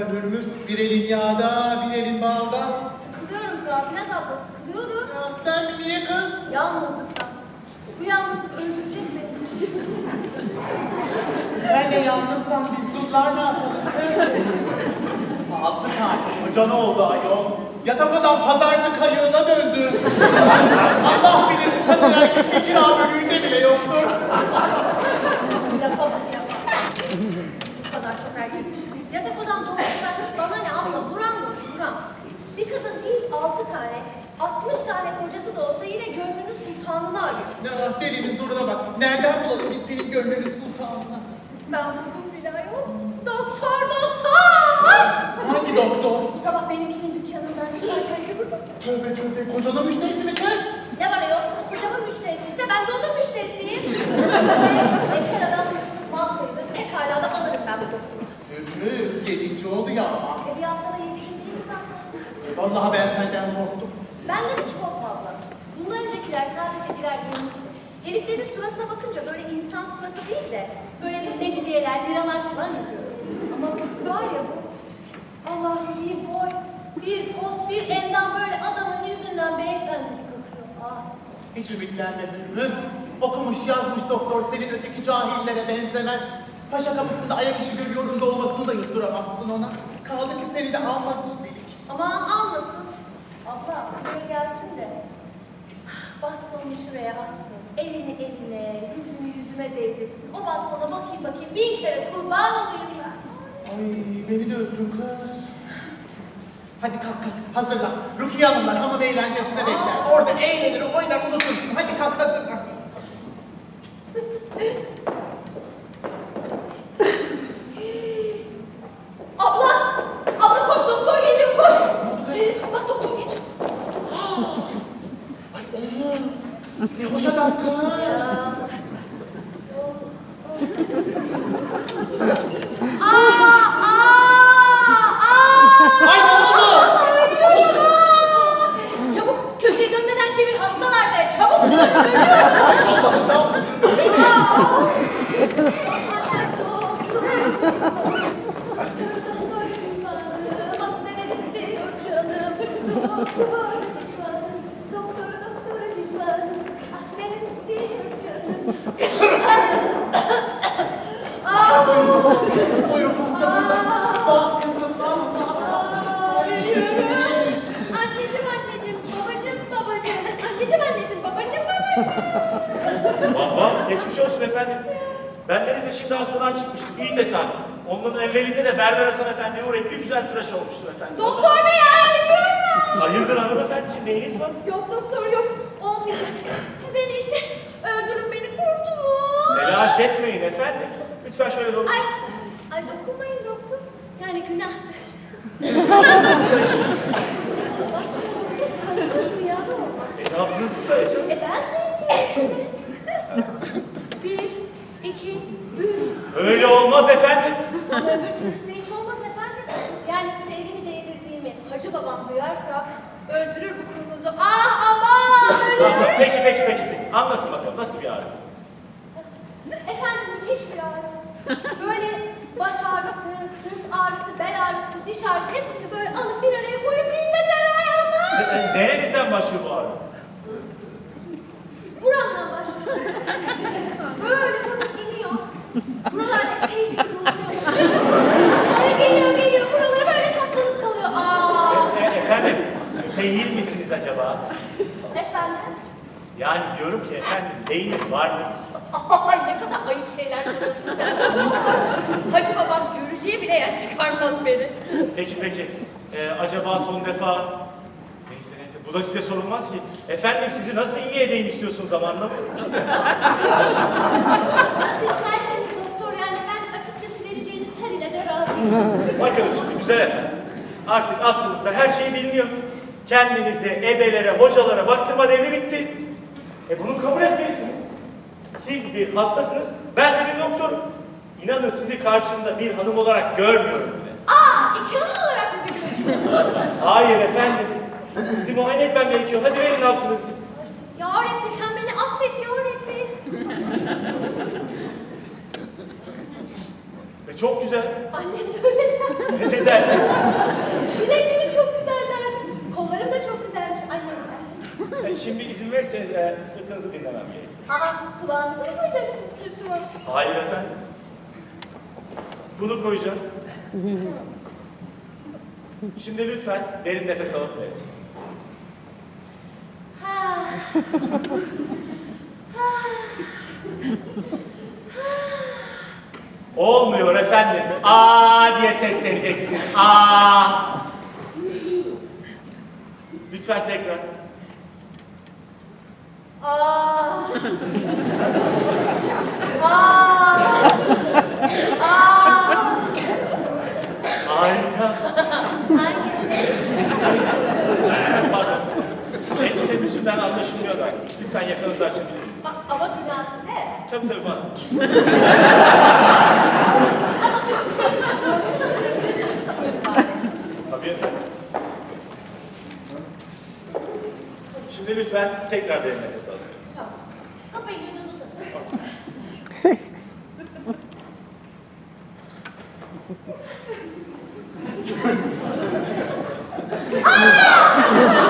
Hürmüz? Bir elin yağda, bir elin balda. Sıkılıyorum Safinaz abla sıkılıyorum. Ya sen mi niye kız? Yalnızlıktan. Bu yalnızlık öldürecek beni. Sen de yalnızsan biz dullar ne yapalım kız? Altı tane koca ne oldu ayol? Yatak adam pazarcı kayığına döndü. Allah bilir bu kadar erkek bir kira bölüğünde bile yoktur. Lafa bak lafa. Bu kadar çok erkekmiş. Yatak odam dolmuş kaçmış bana ne abla buram boş buram. Bir kadın değil altı tane, 60 tane kocası da olsa yine gönlünün sultanını var delinin zoruna bak. Nereden bulalım biz senin gönlünün sultanını? Ben buldum Bilayol. Doktor doktor! Hangi doktor? Bu sabah benimkinin dükkanından çıkarken yürüdüm. Tövbe tövbe kocanın müşterisi mi kız? Ne var ayol? Kocamın müşterisiyse ben de onun müşterisiyim. Bekar adam mal sayılır. Pekala da alırım ben bu doktoru. Hürmüz yedinci oldu ya. E bir haftada yediğim değil mi zaten? Vallahi ben senden korktum. Benden hiç korkma abla. Bundan öncekiler sadece birer yenilikti. Heriflerin suratına bakınca böyle insan suratı değil de böyle mecidiyeler, liralar falan yapıyor. Ama var ya bu. Allah'ım bir boy, bir poz, bir endam böyle adamın yüzünden beyefendilik akıyor. Ah. Hiç ümitlenme Hürmüz. Okumuş yazmış doktor senin öteki cahillere benzemez. Paşa kapısında ayak işi görüyorum da olmasını da yutturamazsın ona. Kaldı ki seni de almaz üstelik. Aman almasın. Abla buraya gelsin de. Bastonunu şuraya astın. Elini eline, yüzünü yüzüme değdirsin. O bastona bakayım bakayım bin kere kurban olayım ben. Ay beni de üzdün kız. Hadi kalk kalk hazırlan. Rukiye Hanımlar hamam eğlencesinde bekler. Orada eğlenir oynar unutursun. Hadi kalk hazırlan. Abla! Abla koş doktor geliyor koş! Bak doktor geçiyor. Ay oğlum. Ne hoş adam kız. Aa! Aa! Aa! Ay ne oldu? Çabuk köşeyi dönmeden çevir hastalar de. Çabuk dur. Ay Allah'ım ne yapıyorsun? Buyur hasta burada. Bak kızım bak bak. Anneciğim anneciğim, babacığım babacığım, anneciğim anneciğim, babacığım babacığım. Vah vah geçmiş olsun efendim. Bendeniz de şimdi hastadan çıkmıştım. İyi tesadüf. Onun evvelinde de Berber Hasan Efendi'ye uğrayıp bir güzel tıraş olmuştum efendim. Doktor bey ölüyorum. Hayırdır hanımefendiciğim neyiniz var? Yok doktor yok, olmayacak. Size en iyisi öldürün beni kurtulun. Telaş etmeyin efendim. Lütfen şöyle doğru. Ay, ay dokunmayın doktor. Yani günahtır. Başka doktor tanıdığı rüyada olmaz. E, nabzınızı sayacağım. E ben size. Bir, iki, üç. Öyle olmaz efendim. Ama öbür türlüsü hiç olmaz efendim. Yani size elimi değdirdiğimi hacı babam duyarsa öldürür bu kulunuzu. Ah aman Tamam, ölür. peki peki peki. peki. Anlatın bakalım nasıl bir ağrı? Efendim müthiş bir ağrı. Böyle baş ağrısı, sırt ağrısı, bel ağrısı, diş ağrısı hepsini böyle alıp bir araya koyup ayağına. E, e, Nerenizden başlıyor bu ağrı? Buramdan başlıyor. Böyle vurup iniyor. Buralar epeyce doluyor. Sonra geliyor geliyor buralara böyle saklanıp kalıyor. Aa! E, efendim, değil misiniz acaba? Efendim? Yani diyorum ki efendim, beyiniz var mı? Ay ne kadar ayıp şeyler söylüyorsun sen. Hacı babam görücüye bile yer çıkarmaz beni. Peki peki. E, acaba son defa... Neyse neyse, bu da size sorulmaz ki. Efendim sizi nasıl iyi edeyim istiyorsunuz ama anlamıyorum ki. Nasıl isterseniz doktor yani ben açıkçası vereceğiniz her ilaca razıyım. Bakınız şimdi güzel efendim. Artık aslınızda her şey biliniyor. Kendinizi ebelere, hocalara baktırma devri bitti. E bunu kabul etmelisiniz. Siz bir hastasınız, ben de bir doktorum. İnanın sizi karşımda bir hanım olarak görmüyorum bile. Aa iki hanım olarak mı biliyorsunuz? Hayır efendim. Sizi muayene etmem gerekiyor. Hadi verin nabzınızı. Ya Rabbi sen beni affet ya Rabbi. Ve çok güzel. Annem de öyle der. Ne der? Bileklerim çok güzel der. Kollarım da çok güzelmiş annem der. E, Şimdi izin verirseniz e, sırtınızı dinlemem gerek. Aa kulağınızı mı koyacaksınız sırtıma? Hayır efendim. Bunu koyacağım. Şimdi lütfen derin nefes alıp verin. Olmuyor efendim. Aa diye sesleneceksiniz. Aa. Lütfen tekrar. Aa. Aa. Aa. Harika. Pardon. Elbisenin üstünden anlaşılmıyor da. Lütfen yakanızı açabilir Ama günah size. Tabii tabii bana. Tabii efendim. Şimdi lütfen tekrar derin nefes alın. あ